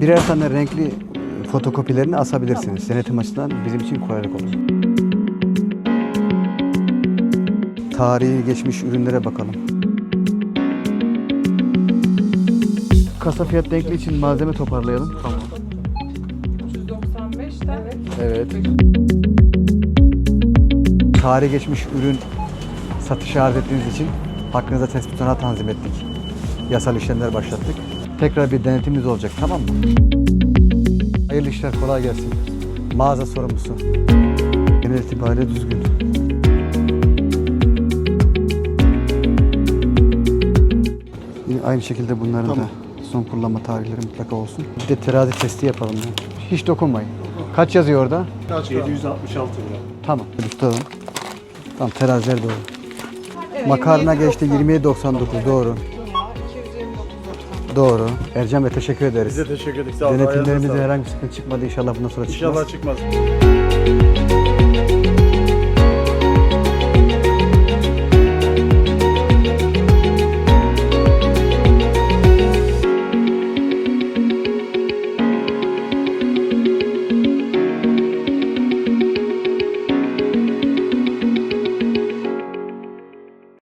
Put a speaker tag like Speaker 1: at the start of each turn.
Speaker 1: birer tane renkli fotokopilerini asabilirsiniz. Denetim açısından bizim için kolaylık olur. Tarihi geçmiş ürünlere bakalım. Kasa fiyat denkli için malzeme toparlayalım. Tamam.
Speaker 2: 395'ten
Speaker 1: Evet. Tarihi geçmiş ürün satışa arz ettiğiniz için hakkınızda tespit tutanağı tanzim ettik. Yasal işlemler başlattık. Tekrar bir denetimimiz olacak tamam mı? Hayırlı işler kolay gelsin. Mağaza sorumlusu. Genel itibariyle düzgün. Yine aynı şekilde bunların da son kullanma tarihleri mutlaka olsun. Bir de terazi testi yapalım. ya. Hiç dokunmayın. Kaç yazıyor orada?
Speaker 3: 766 lira.
Speaker 1: Tamam. Tutalım. Tamam teraziler doğru. Makarna geçti 27.99 doğru.
Speaker 2: 229
Speaker 1: Doğru. Ercan Bey teşekkür ederiz.
Speaker 3: Size teşekkür ederiz. Sağ olun.
Speaker 1: Denetimlerimizde
Speaker 3: Ayağınıza sağlık.
Speaker 1: herhangi bir sıkıntı çıkmadı. İnşallah bundan sonra çıkmaz.
Speaker 3: İnşallah çıkmaz.